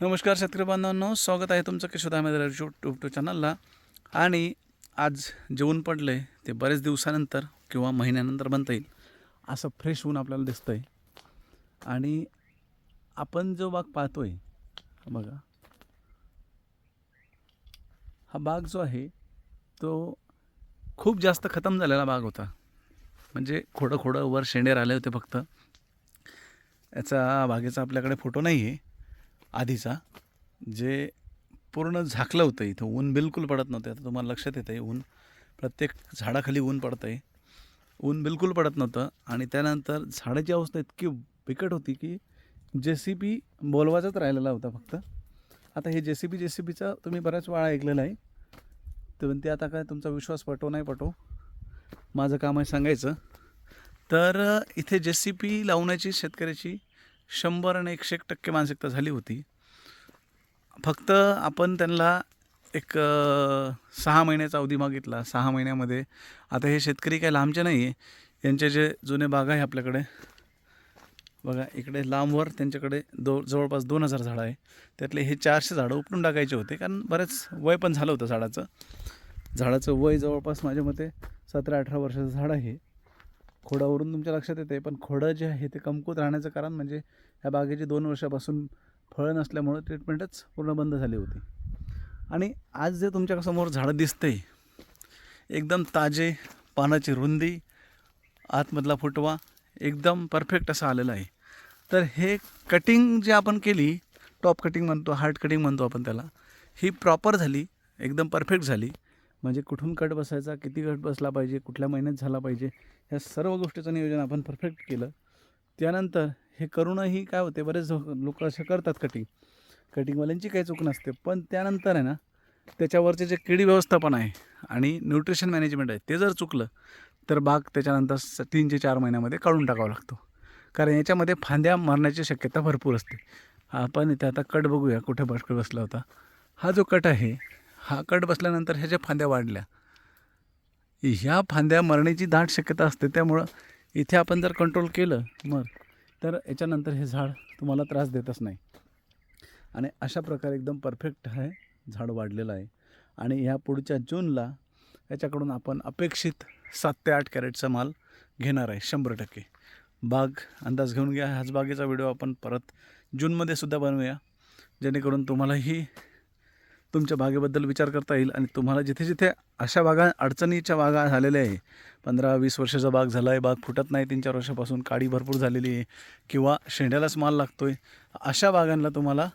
नमस्कार शेतकरी बांधवांनो स्वागत आहे तुमचं किशोदामध्ये यूट्यूब चॅनलला आणि आज जेवण पडलं आहे ते बरेच दिवसानंतर किंवा महिन्यानंतर बनता येईल असं फ्रेश होऊन आपल्याला दिसतं आहे आणि आपण जो बाग पाहतो आहे बघा. हा बाग जो आहे तो खूप जास्त खतम झालेला बाग होता. म्हणजे खोडं खोडं वर शेंडे राहिले होते फक्त. याचा बागेचा आपल्याकडे फोटो नाही आहे आधीचा जे पूर्ण झाकलं होतं इथं ऊन बिलकुल पडत नव्हतं. आता तुम्हाला लक्षात येतं आहे ऊन प्रत्येक झाडाखाली ऊन पडतं आहे ऊन बिलकुल पडत नव्हतं आणि त्यानंतर झाडाची अवस्था इतकी बिकट होती की जे सी बी बोलवाचाच राहिलेला होता फक्त. आता हे जे सी बी जे सी बीचा तुम्ही बऱ्याच वेळा ऐकलेला आहे. तर ते आता काय तुमचा विश्वास पटो नाही पटो? माझं काम आहे सांगायचं. तर इथे जे सी पी लावण्याची शेतकऱ्याची शंभर आणि एकशे एक टक्के मानसिकता झाली होती. फक्त आपण त्यांना एक सहा महिन्याचा अवधी मागितला. सहा महिन्यामध्ये आता हे शेतकरी काय लांबचे नाही आहे यांचे जे जुने बाग आहे आपल्याकडे बघा इकडे लांबवर त्यांच्याकडे दो जवळपास दोन हजार झाडं आहे. त्यातले हे चारशे झाडं उपटून टाकायचे होते कारण बरेच वय पण झालं होतं झाडाचं. झाडाचं वय जवळपास माझ्या मते सतरा अठरा वर्षाचं झाड आहे. खोडावरून तुमच्या लक्षात येते पण खोडं जे आहे ते कमकुत राहण्याचं कारण म्हणजे ह्या बागेची दोन वर्षापासून फळं नसल्यामुळं ट्रीटमेंटच पूर्ण बंद झाली होती. आणि आज जे तुमच्यासमोर झाडं दिसते एकदम ताजे पानाची रुंदी आतमधला फुटवा एकदम परफेक्ट असं आलेलं आहे. तर हे कटिंग जे आपण केली टॉप कटिंग म्हणतो हार्ड कटिंग म्हणतो आपण त्याला ही प्रॉपर झाली एकदम परफेक्ट झाली. म्हणजे कुठून कट बसायचा किती कट बसला पाहिजे कुठल्या महिन्यात झाला पाहिजे ह्या सर्व गोष्टीचं नियोजन आपण परफेक्ट केलं. त्यानंतर हे करूनही काय होते बरेच लोक असे करतात कटिंग कटिंगवाल्यांची काही चूक नसते पण त्यानंतर आहे ना त्याच्यावरचे जे किडी व्यवस्थापन आहे आणि न्यूट्रिशन मॅनेजमेंट आहे ते जर चुकलं तर बाग त्याच्यानंतर स- तीन ते चार महिन्यामध्ये काढून टाकावा लागतो. कारण याच्यामध्ये फांद्या मरण्याची शक्यता भरपूर असते. आपण इथे आता कट बघूया कुठे बसकट बसला होता. हा जो कट आहे हा कट बसल्यानंतर ह्याच्या फांद्या वाढल्या ह्या फांद्या मरण्याची दाट शक्यता असते. त्यामुळं इथे आपण जर कंट्रोल केलं मग तर याच्यानंतर हे झाड तुम्हाला त्रास देतच नाही. आणि अशा प्रकारे एकदम परफेक्ट आहे झाड वाढलेलं आहे. आणि ह्या पुढच्या जूनला याच्याकडून आपण अपेक्षित सात ते आठ कॅरेटचा माल घेणार आहे शंभर टक्के. बाग अंदाज घेऊन घ्या. ह्याच बागेचा व्हिडिओ आपण परत जूनमध्ये सुद्धा बनवूया. जेणेकरून तुम्हालाही तुमच्या बागेबद्दल विचार करता येईल आणि तुम्हाला जिथे जिथे अशा बागा अडचणीच्या बागा झालेल्या आहे पंधरा वीस वर्षाचा बाग झाला आहे बाग फुटत नाही तीन चार वर्षापासून काडी भरपूर झालेली आहे किंवा शेंड्यालाच माल लागतो आहे अशा बागांना तुम्हाला